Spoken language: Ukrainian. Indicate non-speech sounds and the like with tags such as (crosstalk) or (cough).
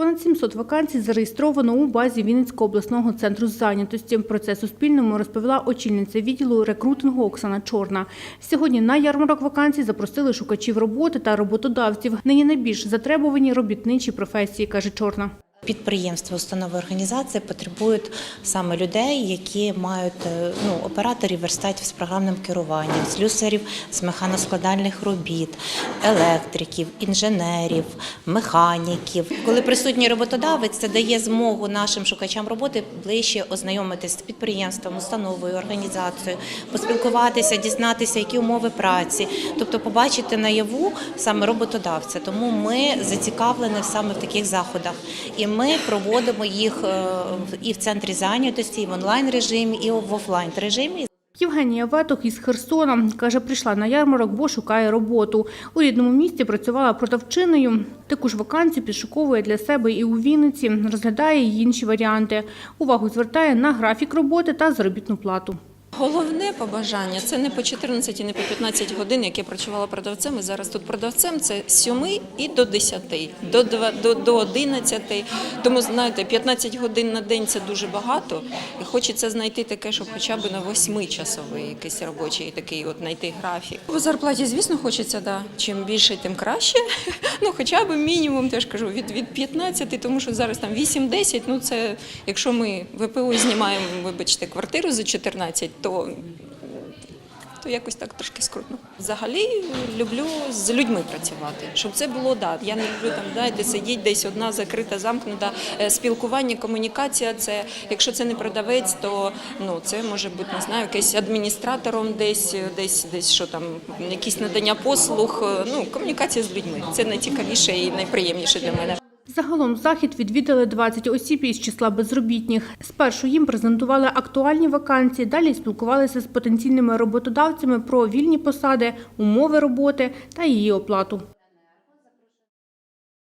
Понад 700 вакансій зареєстровано у базі Вінницького обласного центру зайнятості. Про це Суспільному розповіла очільниця відділу рекрутингу Оксана Чорна. Сьогодні на ярмарок вакансій запросили шукачів роботи та роботодавців. Нині найбільш затребувані робітничі професії, каже Чорна. Підприємства, установи організації потребують саме людей, які мають е, ну, операторів верстатів з програмним керуванням, слюсарів з механоскладальних робіт, електриків, інженерів, механіків. Коли присутній роботодавець, це дає змогу нашим шукачам роботи ближче ознайомитися з підприємством, установою, організацією, поспілкуватися, дізнатися, які умови праці, тобто побачити наяву саме роботодавця. Тому ми зацікавлені саме в таких заходах. І ми проводимо їх е, і в центрі зайнятості, і в онлайн режимі, і в офлайн режимі. Євгенія Ветох із Херсона каже, прийшла на ярмарок, бо шукає роботу. У рідному місті працювала продавчиною. Таку ж вакансію підшуковує для себе і у Вінниці. Розглядає й інші варіанти. Увагу звертає на графік роботи та заробітну плату. Головне побажання це не по 14 і не по 15 годин, як я працювала продавцем. І зараз тут продавцем це з 7 і до 10, до, 2, до, до 11. Тому знаєте, 15 годин на день це дуже багато. І хочеться знайти таке, щоб хоча б на 8-часовий якийсь робочий такий от знайти графік. По зарплаті, звісно, хочеться, да. Чим більше, тим краще. (laughs) Ну, хоча б мінімум, теж кажу, від, від 15, тому що зараз там 8-10, ну це якщо ми ВПО знімаємо, вибачте, квартиру за 14, то, то якось так трошки скрутно. Взагалі люблю з людьми працювати, щоб це було да. Я не люблю там дайте сидіть десь одна закрита, замкнута. Е, Спілкування, комунікація. Це якщо це не продавець, то ну це може бути не знаю, якийсь адміністратором, десь, десь, десь що там, якісь надання послуг. Е, Ну комунікація з людьми. Це найцікавіше і найприємніше для мене. Загалом захід відвідали 20 осіб із числа безробітних. Спершу їм презентували актуальні вакансії, далі спілкувалися з потенційними роботодавцями про вільні посади, умови роботи та її оплату.